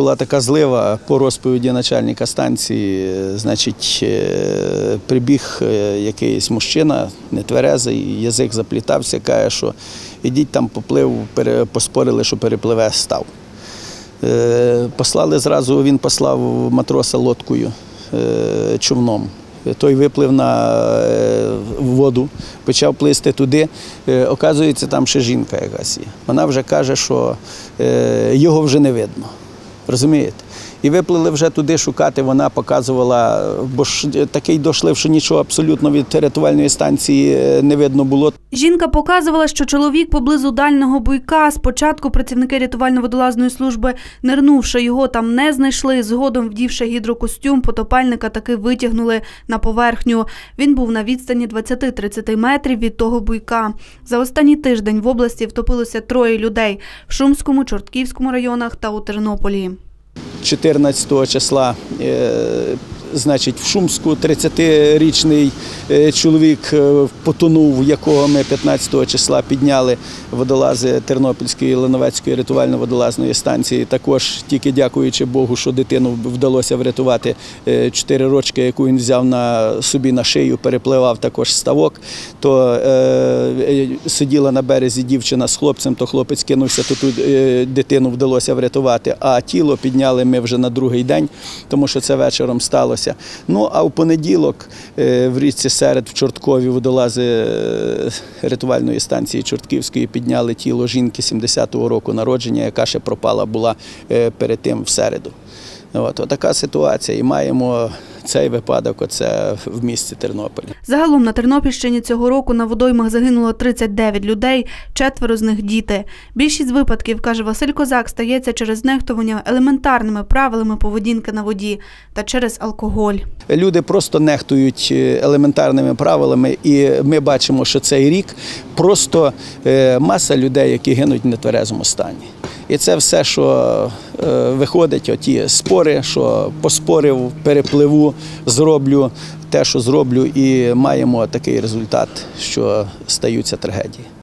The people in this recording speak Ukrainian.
Була така злива по розповіді начальника станції. Значить, е, прибіг е, якийсь мужчина, нетверезий, язик заплітався, каже, що ідіть там поплив, поспорили, що перепливе став. Е, Послали зразу, він послав матроса лодкою, човном. Той виплив на воду, почав плисти туди. Оказується, там ще жінка якась є. Вона вже каже, що його вже не видно. Razumijete? І виплили вже туди шукати, вона показувала, бо ж такий дошлив, що нічого абсолютно від рятувальної станції е, не видно було. Жінка показувала, що чоловік поблизу дальнього буйка. Спочатку працівники рятувально-водолазної служби, нирнувши його, там не знайшли. Згодом, вдівши гідрокостюм, потопальника таки витягнули на поверхню. Він був на відстані 20-30 метрів від того буйка. За останній тиждень в області втопилося троє людей в Шумському, Чортківському районах та у Тернополі. 14 числа, е, значить, в Шумську 30-річний е, чоловік е, потонув, якого ми 15 числа підняли водолази Тернопільської Леновецької рятувально-водолазної станції. Також тільки дякуючи Богу, що дитину вдалося врятувати 4 рочки, яку він взяв на собі на шию, перепливав також ставок. То е, е, сиділа на березі дівчина з хлопцем, то хлопець кинувся, то тут е, дитину вдалося врятувати. А тіло підняли ми вже на другий день, тому що це вечором сталося. Ну а в понеділок е, в річці серед в Чорткові водолази е, рятувальної станції Чортківської підняли тіло жінки 70-го року народження, яка ще пропала була е, перед тим в середу. От, така ситуація. І маємо цей випадок оце в місті Тернополі. Загалом на Тернопільщині цього року на водоймах загинуло 39 людей, четверо з них діти. Більшість випадків, каже Василь Козак, стається через нехтування елементарними правилами поведінки на воді та через алкоголь. Люди просто нехтують е, елементарними правилами, і ми бачимо, що цей рік просто е, маса людей, які гинуть в нетверезому стані. І це все, що е, виходить, оті спори, що поспорив, перепливу, зроблю те, що зроблю, і маємо такий результат, що стаються трагедії.